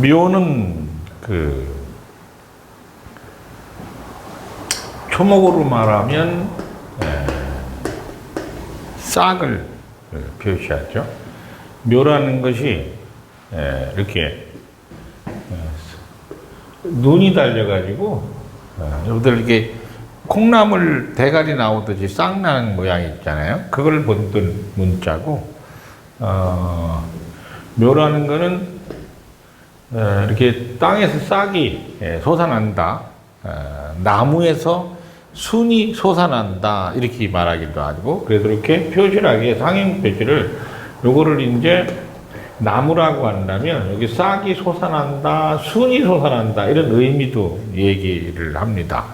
묘는 그 초목으로 말하면 에, 싹을 그 표시하죠. 묘라는 것이 에, 이렇게 에, 눈이 달려가지고 어, 여러분들 이렇게 콩나물 대가리 나오듯이 싹 나는 모양이 있잖아요. 그걸 본뜬 문자고 어, 묘라는 거는 어, 이렇게 땅에서 싹이 예, 솟아난다. 어, 나무에서 순이 솟아난다. 이렇게 말하기도 하고 그래서 이렇게 표실하게 상형 표시를 요거를 이제 나무라고 한다면 여기 싹이 솟아난다, 순이 솟아난다 이런 의미도 얘기를 합니다.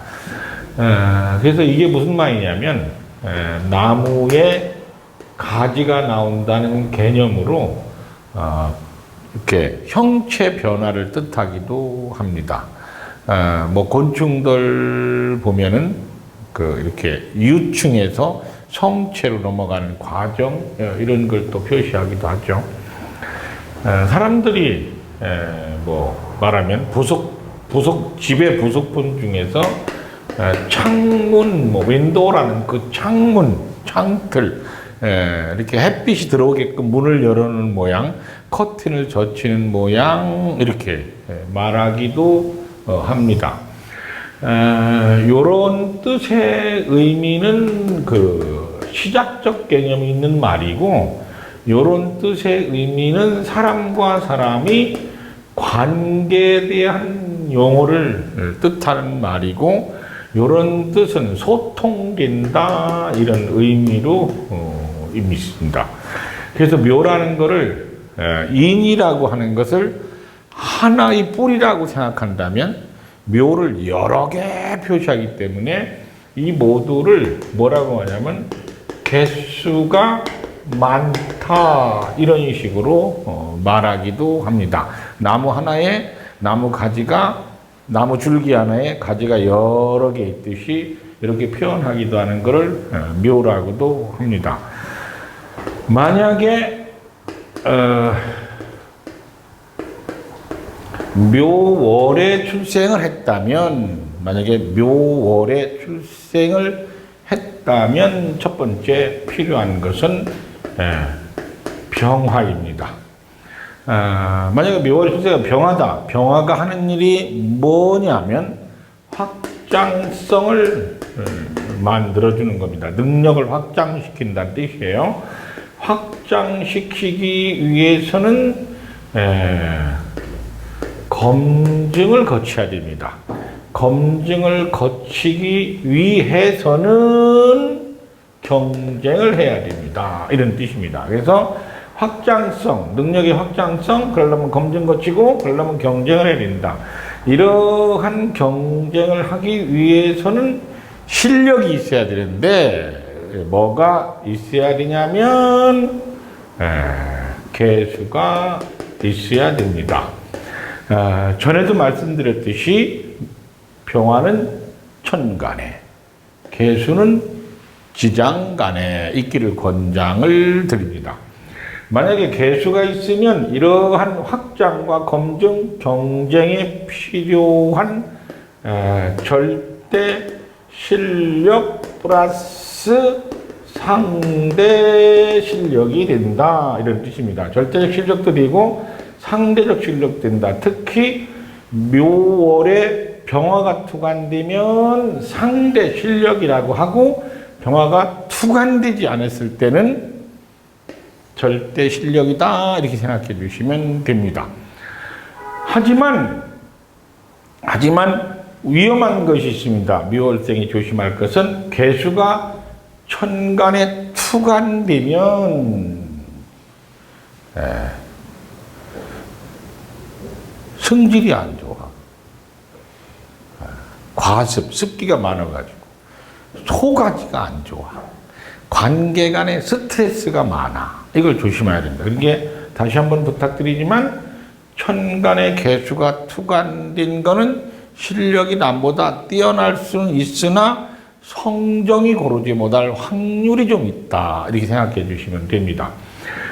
어, 그래서 이게 무슨 말이냐면 에, 나무에 가지가 나온다는 개념으로 어, 이렇게 형체 변화를 뜻하기도 합니다. 어, 뭐 곤충들 보면은 그 이렇게 유충에서 성체로 넘어가는 과정 어, 이런 걸 또 표시하기도 하죠. 어, 사람들이 에, 뭐 말하면 부속 부속 집의 부속품 중에서 에, 창문 뭐 윈도우라는 그 창문 창틀 에, 이렇게 햇빛이 들어오게끔 문을 열어놓는 모양 커튼을 젖히는 모양 이렇게 에, 말하기도 어, 합니다. 이런 뜻의 의미는 그 시작적 개념이 있는 말이고 이런 뜻의 의미는 사람과 사람이 관계에 대한 용어를 뜻하는 말이고 이런 뜻은 소통된다 이런 의미로 어, 있습니다. 그래서 묘라는 에, 인이라고 하는 것을 하나의 뿌리라고 생각한다면 묘를 여러 개 표시하기 때문에 이 모두를 뭐라고 하냐면 개수가 많다 이런 식으로 어, 말하기도 합니다. 나무 하나에 나무 가지가 나무 줄기 하나에 가지가 여러 개 있듯이 이렇게 표현하기도 하는 것을 어, 묘라고도 합니다. 만약에 어, 묘월에 출생을 했다면 만약에 묘월에 출생을 했다면 첫 번째 필요한 것은 예, 병화입니다. 아, 만약에 묘월에 출생가 병화다. 병화가 하는 일이 뭐냐면 확장성을 음, 만들어주는 겁니다. 능력을 확장시킨다는 뜻이에요. 확장시키기 위해서는 에, 검증을 거쳐야 됩니다. 검증을 거치기 위해서는 경쟁을 해야 됩니다. 이런 뜻입니다. 그래서 확장성, 능력의 확장성, 그러려면 검증 거치고, 그러려면 경쟁을 해야 된다. 이러한 경쟁을 하기 위해서는 실력이 있어야 되는데, 뭐가 있어야 되냐면, 에, 개수가 있어야 됩니다. 아, 전에도 말씀드렸듯이 병화는 천간에, 개수는 지장간에 있기를 권장을 드립니다. 만약에 개수가 있으면 이러한 확장과 검증, 경쟁에 필요한 에, 절대 실력 플러스 상대 실력이 된다 이런 뜻입니다. 절대적 실력도 되고 상대적 실력 된다. 특히 묘월에 병화가 투간되면 상대 실력이라고 하고 병화가 투간되지 않았을 때는 절대 실력이다 이렇게 생각해 주시면 됩니다. 하지만 하지만 위험한 것이 있습니다. 묘월생이 조심할 것은 개수가 천간에 투간되면 에, 성질이 안 좋아. 과습, 습기가 많아가지고 소가지가 안 좋아. 관계 간에 스트레스가 많아. 이걸 조심해야 된다. 그게 다시 한번 부탁드리지만 천간의 개수가 투간된 거는 실력이 남보다 뛰어날 수는 있으나 성정이 고르지 못할 확률이 좀 있다. 이렇게 생각해 주시면 됩니다.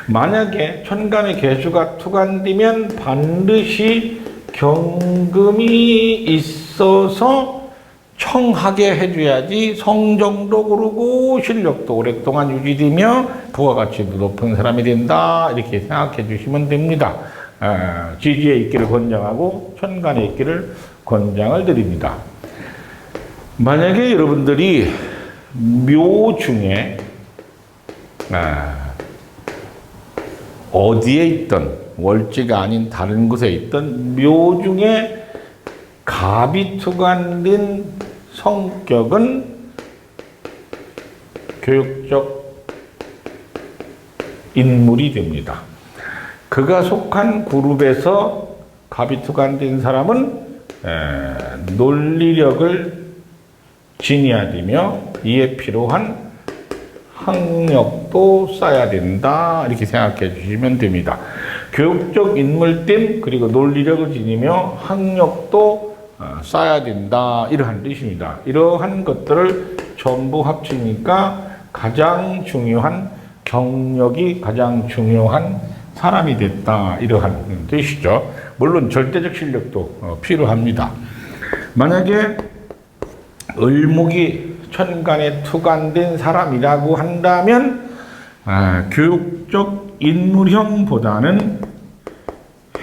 만약에 천간의 개수가 투간되면 반드시 경금이 있어서 청하게 해줘야지 성정도 오르고 실력도 오랫동안 유지되며 부가가치도 높은 사람이 된다 이렇게 생각해 주시면 됩니다. 아, 지지에 있기를 권장하고 천간에 있기를 권장을 드립니다. 만약에 여러분들이 묘 중에 아, 어디에 있던 월지가 아닌 다른 곳에 있던 묘 중에 갑이 투간된 성격은 교육적 인물이 됩니다. 그가 속한 그룹에서 갑이 투간된 사람은 에, 논리력을 지니야 되며 이에 필요한 학력도 쌓아야 된다 이렇게 생각해 주시면 됩니다. 교육적 인물됨 그리고 논리력을 지니며 학력도 어, 쌓아야 된다 이러한 뜻입니다. 이러한 것들을 전부 합치니까 가장 중요한 경력이 가장 중요한 사람이 됐다 이러한 뜻이죠. 물론 절대적 실력도 어, 필요합니다. 만약에 을목이 천간에 투간된 사람이라고 한다면 아, 교육적 인물형보다는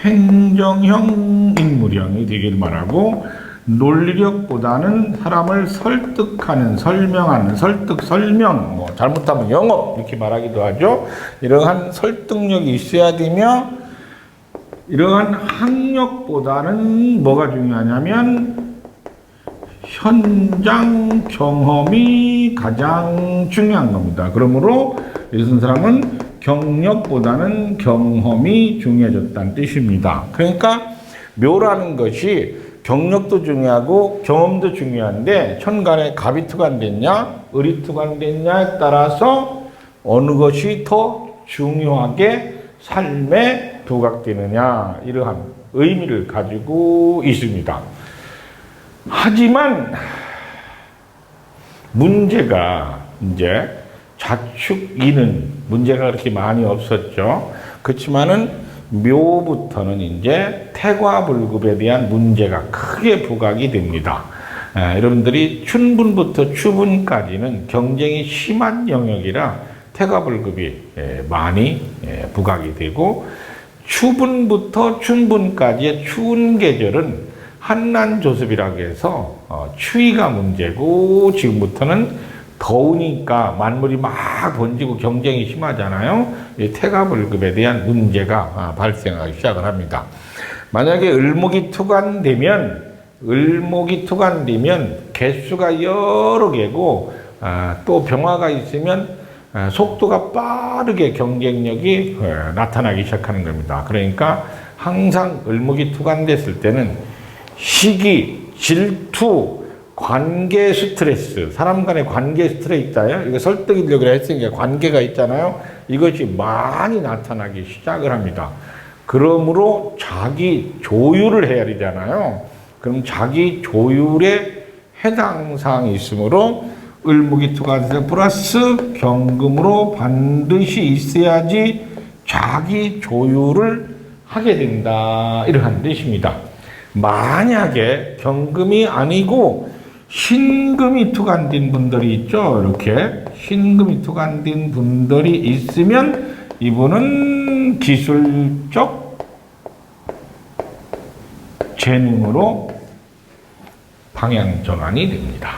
행정형 인물형이 되길 말하고 논리력보다는 사람을 설득하는 설명하는 설득 설명 뭐 잘못하면 영업 이렇게 말하기도 하죠. 이러한 설득력이 있어야 되며 이러한 학력보다는 뭐가 중요하냐면 현장 경험이 가장 중요한 겁니다. 그러므로 이런 사람은 경력보다는 경험이 중요해졌다는 뜻입니다. 그러니까 묘라는 것이 경력도 중요하고 경험도 중요한데 천간에 갑이 투간됐냐 을이 투간됐냐에 따라서 어느 것이 더 중요하게 삶에 부각되느냐 이러한 의미를 가지고 있습니다. 하지만 문제가 이제 자축이는 문제가 그렇게 많이 없었죠. 그렇지만은 묘부터는 이제 태과불급에 대한 문제가 크게 부각이 됩니다. 에, 여러분들이 춘분부터 추분까지는 경쟁이 심한 영역이라 태과불급이 에, 많이 에, 부각이 되고 추분부터 춘분까지의 추운 계절은 한난 조습이라고 해서 어, 추위가 문제고 지금부터는 더우니까 만물이 막 번지고 경쟁이 심하잖아요. 이 태가불급에 대한 문제가 아, 발생하기 시작을 합니다. 만약에 을목이 투간되면 을목이 투간되면 개수가 여러 개고 아, 또 병화가 있으면 아, 속도가 빠르게 경쟁력이 어, 나타나기 시작하는 겁니다. 그러니까 항상 을목이 투간됐을 때는 시기, 질투, 관계 스트레스, 사람 간의 관계 스트레스 있다요. 이거 설득인력을 했으니까 관계가 있잖아요. 이것이 많이 나타나기 시작을 합니다. 그러므로 자기 조율을 해야 되잖아요. 그럼 자기 조율에 해당 사항이 있으므로 을목이 투가세 플러스 경금으로 반드시 있어야지 자기 조율을 하게 된다. 이러한 뜻입니다. 만약에 경금이 아니고 신금이 투간된 분들이 있죠. 이렇게 신금이 투간된 분들이 있으면 이분은 기술적 재능으로 방향 전환이 됩니다.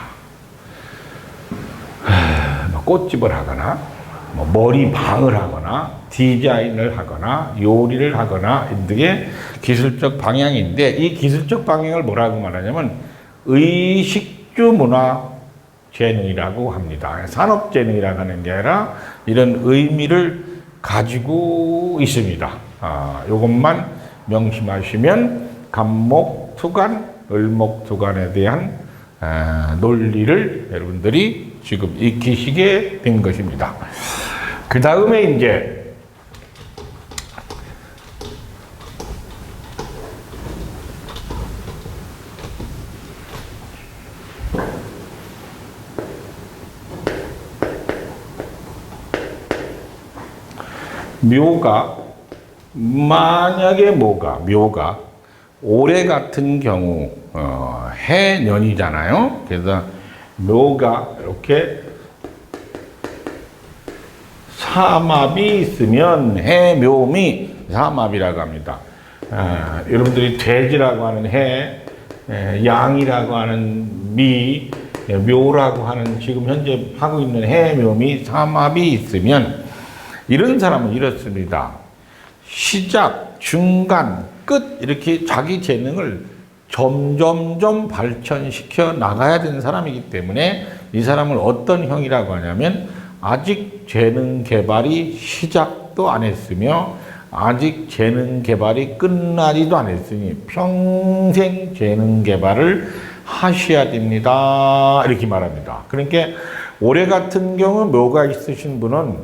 하, 뭐 꽃집을 하거나 뭐 머리 방을 하거나 디자인을 하거나 요리를 하거나 이게 기술적 방향인데 이 기술적 방향을 뭐라고 말하냐면 의식주 문화 재능이라고 합니다. 산업 재능이라고 하는 게 아니라 이런 의미를 가지고 있습니다. 아, 이것만 명심하시면 간목 투간, 을목 투간에 대한 아, 논리를 여러분들이 지금 익히시게 된 것입니다. 그 다음에 이제 묘가 만약에 뭐가 묘가 올해 같은 경우 어, 해년이잖아요. 그래서 묘가 이렇게 사마비 있으면 해묘미 사마비라고 합니다. 아, 여러분들이 돼지라고 하는 해, 에, 양이라고 하는 미, 에, 묘라고 하는 지금 현재 하고 있는 해묘미 사마비 있으면 이런 사람은 이렇습니다. 시작, 중간, 끝 이렇게 자기 재능을 점점점 발전시켜 나가야 되는 사람이기 때문에 이 사람을 어떤 형이라고 하냐면 아직 재능 개발이 시작도 안 했으며 아직 재능 개발이 끝나지도 않았으니 평생 재능 개발을 하셔야 됩니다. 이렇게 말합니다. 그러니까 올해 같은 경우 묘가 있으신 분은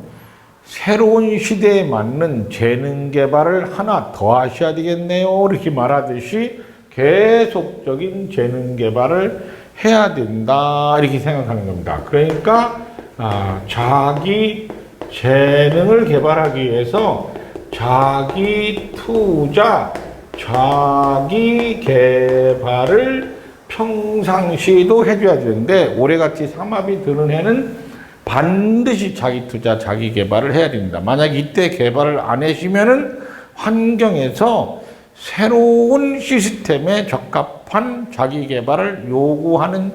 새로운 시대에 맞는 재능 개발을 하나 더 하셔야 되겠네요. 이렇게 말하듯이 계속적인 재능 개발을 해야 된다. 이렇게 생각하는 겁니다. 그러니까 아, 자기 재능을 개발하기 위해서 자기 투자, 자기 개발을 평상시에도 해줘야 되는데 올해같이 삼합이 드는 해는 반드시 자기 투자, 자기 개발을 해야 됩니다. 만약 이때 개발을 안 하시면은 환경에서 새로운 시스템에 적합한 자기 개발을 요구하는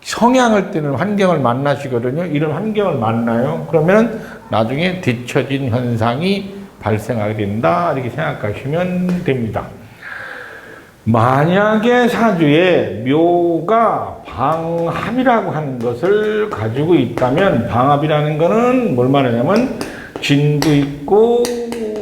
성향을 띠는 환경을 만나시거든요. 이런 환경을 만나요. 그러면 나중에 뒤처진 현상이 발생하게 된다. 이렇게 생각하시면 됩니다. 만약에 사주에 묘가 방합이라고 하는 것을 가지고 있다면 방합이라는 것은 뭘 말하냐면 진도 있고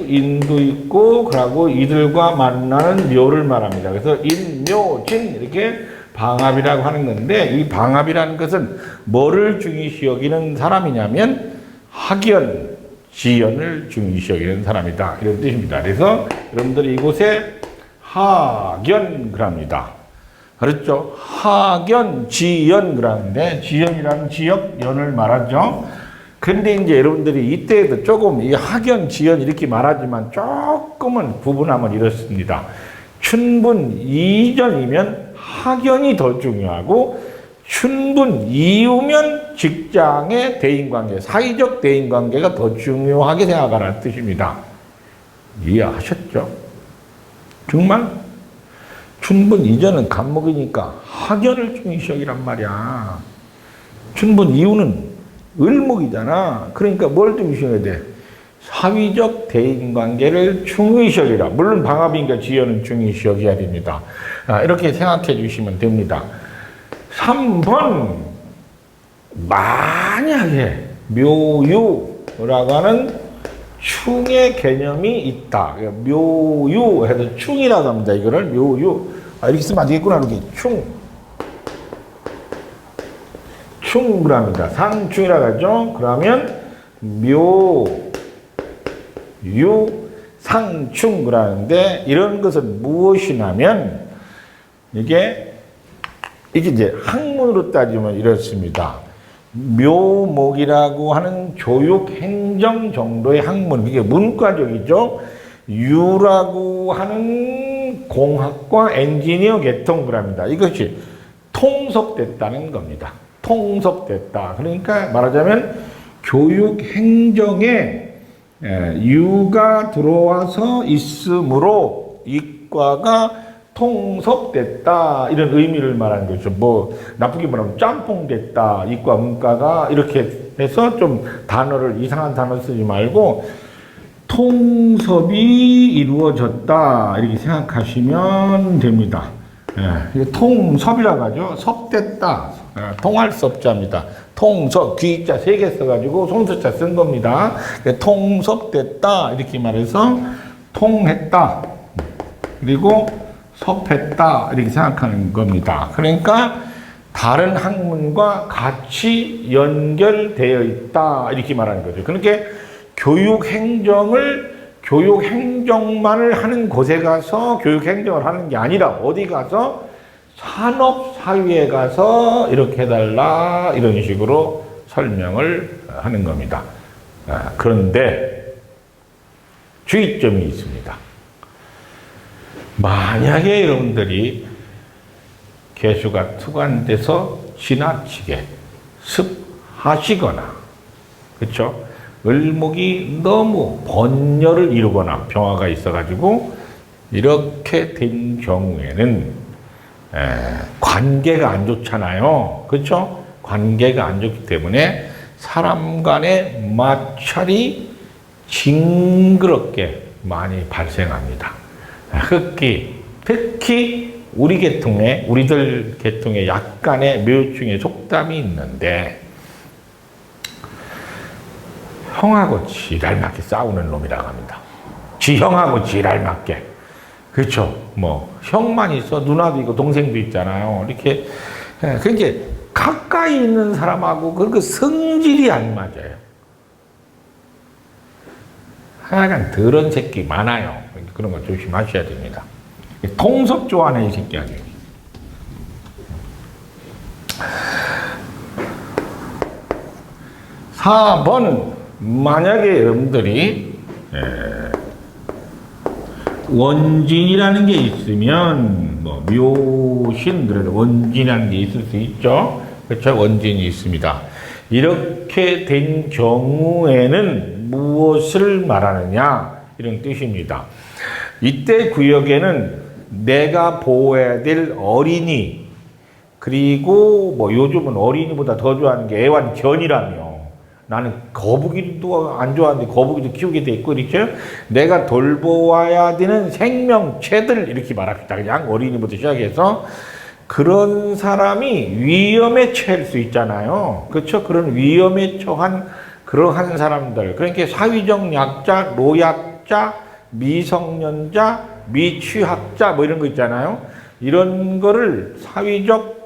인도 있고 그러고 이들과 만나는 묘를 말합니다. 그래서 인묘진 이렇게 방합이라고 하는 건데 이 방합이라는 것은 뭐를 중요시 여기는 사람이냐면 학연, 지연을 중요시 여기는 사람이다 이런 뜻입니다. 그래서 여러분들이 이곳에 하견 그럽니다. 그렇죠? 하견, 지연 그러는데 지연이라는 지역 연을 말하죠. 근데 이제 여러분들이 이때에도 조금 이 학연, 지연 이렇게 말하지만 조금은 구분하면 이렇습니다. 춘분 이전이면 학연이 더 중요하고 춘분 이후면 직장의 대인관계, 사회적 대인관계가 더 중요하게 생각하라는 뜻입니다. 이해하셨죠? 정말 춘분 이전은 간목이니까 학연을 중요시 여기란 말이야. 춘분 이후는 을목이잖아. 그러니까 뭘 중요시 여겨야 돼? 사위적 대인관계를 중요시 여기라. 물론 방합인과 지연은 중요시 여겨야 됩니다. 아, 이렇게 생각해 주시면 됩니다. 3번 만약에 묘유라고 하는 충의 개념이 있다. 묘유 해서 충이라고 합니다. 이거를 묘유. 아, 이렇게 쓰면 안 되겠구나. 이렇게 충. 충그랍니다. 상충이라고 하죠. 그러면 묘, 유, 상충 그러는데 이런 것은 무엇이냐면 이게 이게 이제 학문으로 따지면 이렇습니다. 묘목이라고 하는 교육 행정 정도의 학문, 이게 문과적이죠. 유라고 하는 공학과 엔지니어 계통 그럽니다. 이것이 통속됐다는 겁니다. 통속됐다. 그러니까 말하자면 교육 행정에 예, 유가 들어와서 있으므로 이과가 통섭됐다 이런 의미를 말하는 거죠. 뭐 나쁘게 말하면 짬뽕됐다 이과 문과가 이렇게 해서 좀 단어를 이상한 단어 쓰지 말고 통섭이 이루어졌다 이렇게 생각하시면 됩니다. 예, 통섭이라고 하죠. 섭됐다. 예, 통할 섭자입니다. 통섭 귀자 세 개 써가지고 손수자 쓴 겁니다. 예, 통섭됐다 이렇게 말해서 통했다. 그리고 섭했다 이렇게 생각하는 겁니다. 그러니까 다른 학문과 같이 연결되어 있다 이렇게 말하는 거죠. 그러니까 교육 행정을 교육 행정만을 하는 곳에 가서 교육 행정을 하는 게 아니라 어디 가서 산업 사회에 가서 이렇게 해달라 이런 식으로 설명을 하는 겁니다. 아, 그런데 주의점이 있습니다. 만약에 여러분들이 개수가 투관돼서 지나치게 습하시거나 그렇죠? 을목이 너무 번열을 이루거나 병화가 있어가지고 이렇게 된 경우에는 에, 관계가 안 좋잖아요. 그렇죠? 관계가 안 좋기 때문에 사람 간의 마찰이 징그럽게 많이 발생합니다. 흑기, 특히 우리 계통에, 우리들 계통에 약간의 묘충의 속담이 있는데, 형하고 지랄 맞게 싸우는 놈이라고 합니다. 지형하고 지랄 맞게. 그렇죠. 뭐 형만 있어 누나도 있고 동생도 있잖아요. 이렇게 예, 그러니까 가까이 있는 사람하고 그, 그 성질이 안 맞아요. 하여간 더러운 새끼 많아요. 그런 거 조심하셔야 됩니다. 통섭 좋아하는 이 새끼 아니에요. 사번 만약에 여러분들이 에, 원진이라는 게 있으면 뭐 묘신 그래도 원진이라는 게 있을 수 있죠. 그렇죠? 원진이 있습니다. 이렇게 된 경우에는 무엇을 말하느냐 이런 뜻입니다. 이때 구역에는 내가 보호해야 될 어린이 그리고 뭐 요즘은 어린이보다 더 좋아하는 게 애완견이라며 나는 거북이도 안 좋아하는데 거북이도 키우게 돼 있고 이렇게 내가 돌보아야 되는 생명체들 이렇게 말합시다. 그냥 어린이부터 시작해서 그런 사람이 위험에 처할 수 있잖아요. 그렇죠? 그런 위험에 처한 그러한 사람들. 그러니까 사회적 약자, 노약자, 미성년자, 미취학자 뭐 이런 거 있잖아요. 이런 거를 사회적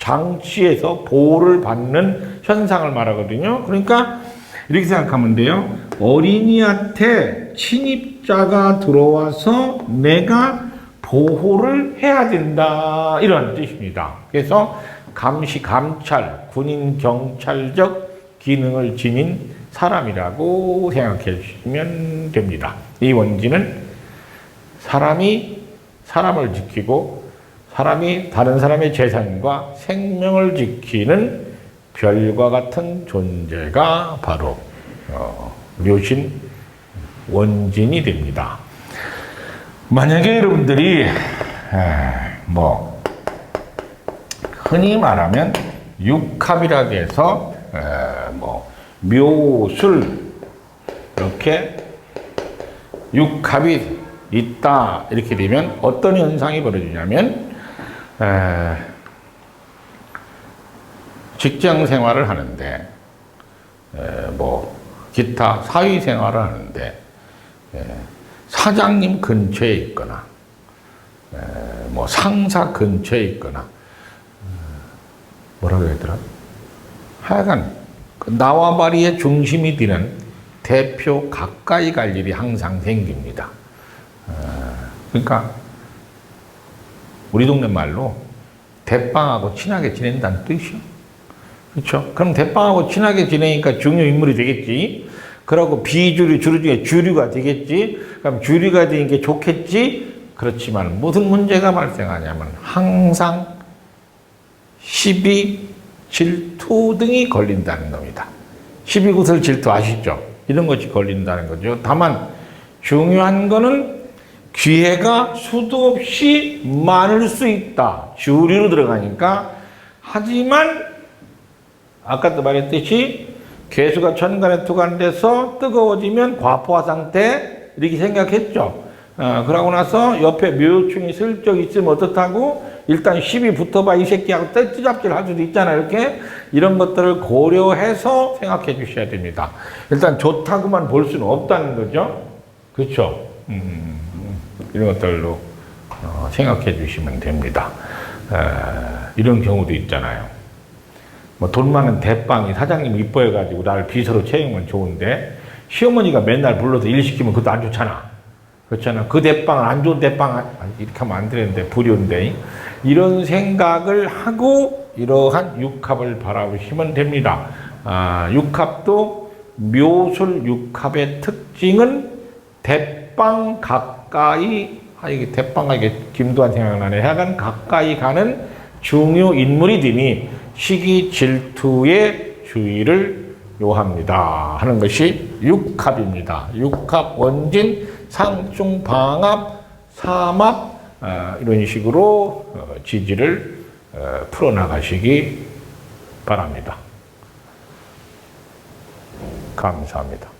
장치에서 보호를 받는 현상을 말하거든요. 그러니까 이렇게 생각하면 돼요. 어린이한테 침입자가 들어와서 내가 보호를 해야 된다. 이런 뜻입니다. 그래서 감시, 감찰, 군인, 경찰적 기능을 지닌 사람이라고 생각해 주시면 됩니다. 이 원지는 사람이 사람을 지키고 사람이 다른 사람의 재산과 생명을 지키는 별과 같은 존재가 바로 어, 묘신 원진이 됩니다. 만약에 여러분들이 에, 뭐 흔히 말하면 육합이라고 해서 에, 뭐 묘술 이렇게 육합이 있다 이렇게 되면 어떤 현상이 벌어지냐면 에, 직장 생활을 하는데 에, 뭐 기타 사회 생활을 하는데 에, 사장님 근처에 있거나 에, 뭐 상사 근처에 있거나 뭐라고 해야 되더라? 하여간 그 나와 바리의 중심이 되는 대표 가까이 갈 일이 항상 생깁니다. 어, 그러니까 우리 동네 말로 대빵하고 친하게 지낸다는 뜻이요. 그렇죠? 그럼 대빵하고 친하게 지내니까 중요 인물이 되겠지. 그러고 비주류, 주류 중에 주류가 되겠지. 그럼 주류가 게 좋겠지. 그렇지만 무슨 문제가 발생하냐면 항상 시비, 질투 등이 걸린다는 겁니다. 시비, 구슬, 질투 아시죠? 이런 것이 걸린다는 거죠. 다만 중요한 거는 기회가 수도 없이 많을 수 있다. 주류로 들어가니까. 하지만 아까도 말했듯이 개수가 천간에 투간돼서 뜨거워지면 과포화 상태 이렇게 생각했죠. 어, 그러고 나서 옆에 묘충이 슬쩍 있으면 어떻다고 일단 시비 붙어봐 이 새끼하고 떼찌잡질 할 수도 있잖아 이렇게 이런 것들을 고려해서 생각해 주셔야 됩니다. 일단 좋다고만 볼 수는 없다는 거죠. 그렇죠. 음, 이런 것들로 어, 생각해 주시면 됩니다. 에, 이런 경우도 있잖아요. 뭐 돈 많은 대빵이 사장님 이뻐해가지고 나를 비서로 채용은 좋은데 시어머니가 맨날 불러서 일 시키면 그것도 안 좋잖아. 그렇잖아. 그 대빵 안 좋은 대빵 아, 이렇게 하면 안 되는데 불효인데 이런 생각을 하고 이러한 육합을 바라보시면 됩니다. 아, 육합도 묘술 육합의 특징은 대빵 가까이 아 이게 대빵가 이게 김도한 생각나네. 하여간 가까이 가는 중요 인물이 되니 시기 질투의 주의를 요합니다. 하는 것이 육합입니다. 육합 원진 상중 방합 삼합 어, 이런 식으로 어, 지지를 어, 풀어나가시기 바랍니다. 감사합니다.